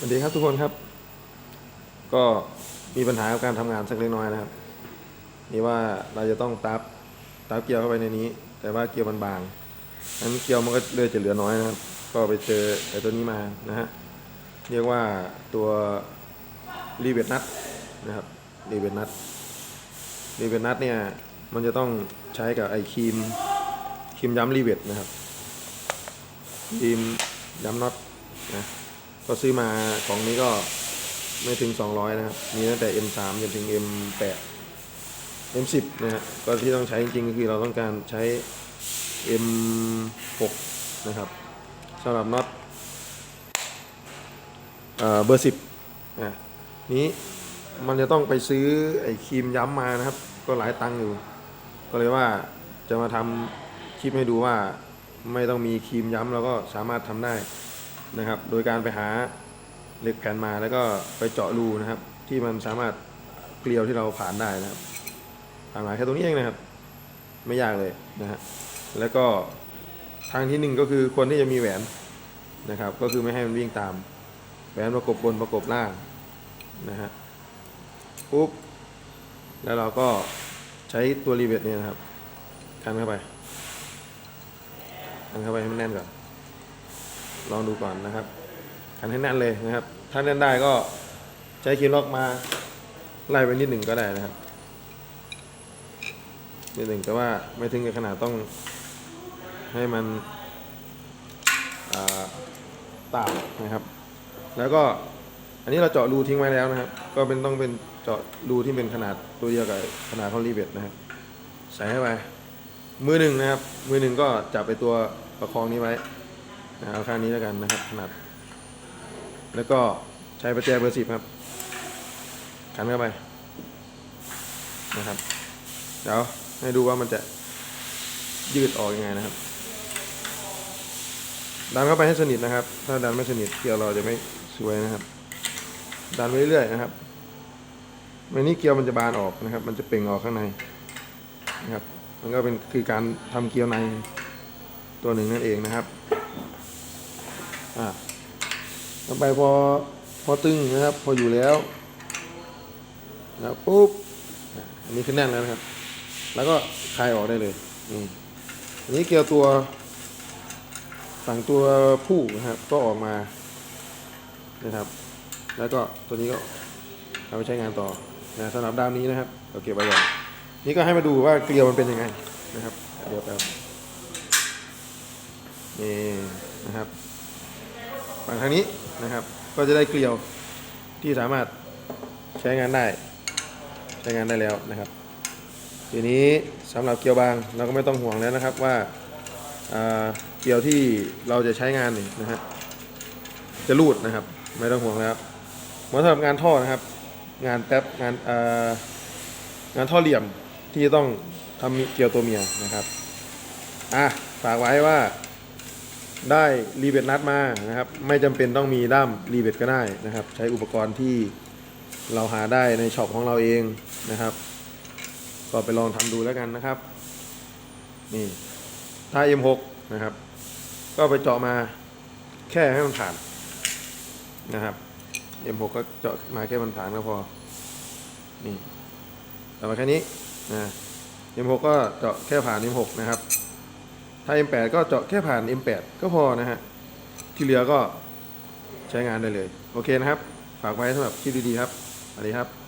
สวัสดีครับทุกคนครับ ก็มีปัญหากับการทำงานสักเล็กน้อยนะครับ นี่ว่าเราจะต้องตับตับเกลียวเข้าไปในนี้ แต่ว่าเกลียวมันบางนั้นเกลียวมันก็เลยจะเหลือน้อยนะครับ ก็ไปเจอไอ้ตัวนี้มานะฮะเรียกว่าตัวรีเวทนัทนะครับรีเวทนัทรีเวทนัทเนี่ยมันจะต้องใช้กับไอ้ครีมครีมย้ำรีเวทนะครับครีมย้ำน็อตนะ ก็ซื้อมาของนี้ก็ไม่ถึง 200 นะครับ มีตั้งแต่ M3 จนถึง M8 M10 นะฮะก็ที่ต้องใช้จริงๆก็คือเราต้องการใช้ M6 นะครับสำหรับน็อตเอ่อเบอร์ 10นะนี้มันจะต้องไปซื้อไอ้ครีมย้ำมานะครับ ก็หลายตังค์อยู่ ก็เลยว่าจะมาทำคลิปให้ดูว่าไม่ต้องมีครีมย้ำเราก็สามารถทำได้ นะครับ โดยการไปหาเหล็กแผ่นมาแล้วก็ไปเจาะรูนะครับ ที่มันสามารถเกลียวที่เราผ่านได้นะครับผ่านมาแค่ตรงนี้เองนะครับ ไม่ยากเลยนะฮะแล้วก็ทางที่หนึ่งก็คือควรที่จะมีแหวนนะครับ ก็คือไม่ให้มันวิ่งตาม แหวนประกบบนประกบล่างนะฮะปุ๊บแล้วเราก็ใช้ตัวรีเวทเนี่ยนะครับกันเข้าไปกันเข้าไปให้มันแน่นก่อน ลองดูก่อนนะครับขันให้แน่นเลยนะครับ ถ้าแน่นได้ก็ใช้คีย์ล็อกมาไล่ไปนิดหนึ่งก็ได้นะครับนิดหนึ่งแต่ว่าไม่ถึงกับขนาดต้องให้มันต่างนะครับ แล้วก็อันนี้เราเจาะรูทิ้งไว้แล้วนะครับ ก็เป็นต้องเป็นเจาะรูที่เป็นขนาดตัวเดียวกับขนาดของรีเวทนะครับ ใส่เข้าไปมือหนึ่งนะครับ มือหนึ่งก็จับไปตัวประคองนี้ไว้ เอาข้างนี้แล้วกันนะครับขนาดแล้วก็ใช้ประแจเบอร์สิบครับ ขันเข้าไปนะครับ เดี๋ยวให้ดูว่ามันจะยืดออกยังไงนะครับ ดันเข้าไปให้สนิทนะครับ ถ้าดันไม่สนิทเกลียวเราจะไม่สวยนะครับ ดันไปเรื่อยๆนะครับไม่นี้เกลียวมันจะบานออกนะครับ มันจะเปล่งออกข้างในนะครับ มันก็เป็นคือการทำเกลียวในตัวหนึ่งนั่นเองนะครับ อะต่อไปพอพอตึงนะครับ พออยู่แล้วนะปุ๊บอันนี้คือแน่นแล้วนะครับ แล้วก็คลายออกได้เลยนี่อันนี้เกลียวตัวฝั่งตัวผู้นะครับก็ออกมานะครับ แล้วก็ตัวนี้ก็เอาไปใช้งานต่อนะสำหรับด้านนี้นะครับเราเก็บไว้ก่อนนี่ก็ให้มาดูว่าเกลียวมันเป็นยังไงนะครับเดี๋ยวแป๊บนี่นะครับ ฝั่งทางนี้นะครับ ก็จะได้เกลียวที่สามารถใช้งานได้ ใช้งานได้แล้วนะครับ ทีนี้สำหรับเกลียวบางเราก็ไม่ต้องห่วงแล้วนะครับว่าาเกลียวที่เราจะใช้งานนี่นะฮะจะรูดนะครับ ไม่ต้องห่วงแล้วเหมือนสำหรับงานท่อนะครับ งานแท็บงานางานท่อเหลี่ยมที่จะต้องทำเกลียวตัวเมียนะครับอะฝากไว้ว่า ได้รีเวทนัดมานะครับ ไม่จำเป็นต้องมีด้ามรีเวทก็ได้นะครับ ใช้อุปกรณ์ที่เราหาได้ในช็อปของเราเองนะครับ ก็ไปลองทำดูแล้วกันนะครับ นี่ถ้า M6 นะครับ ก็ไปเจาะมาแค่ให้มันผ่านนะครับ M6 ก็เจาะมาแค่มันผ่านก็พอ นี่ต่มาแค่นี้นะ M6 ก็เจาะแค่ผ่าน M6 นะครับ ถ้า M8 ก็เจาะแค่ผ่าน M8 ก็พอนะฮะ ที่เหลือก็ใช้งานได้เลย โอเคนะครับ ฝากไว้สำหรับคลิปดีๆครับสวัสดีครับ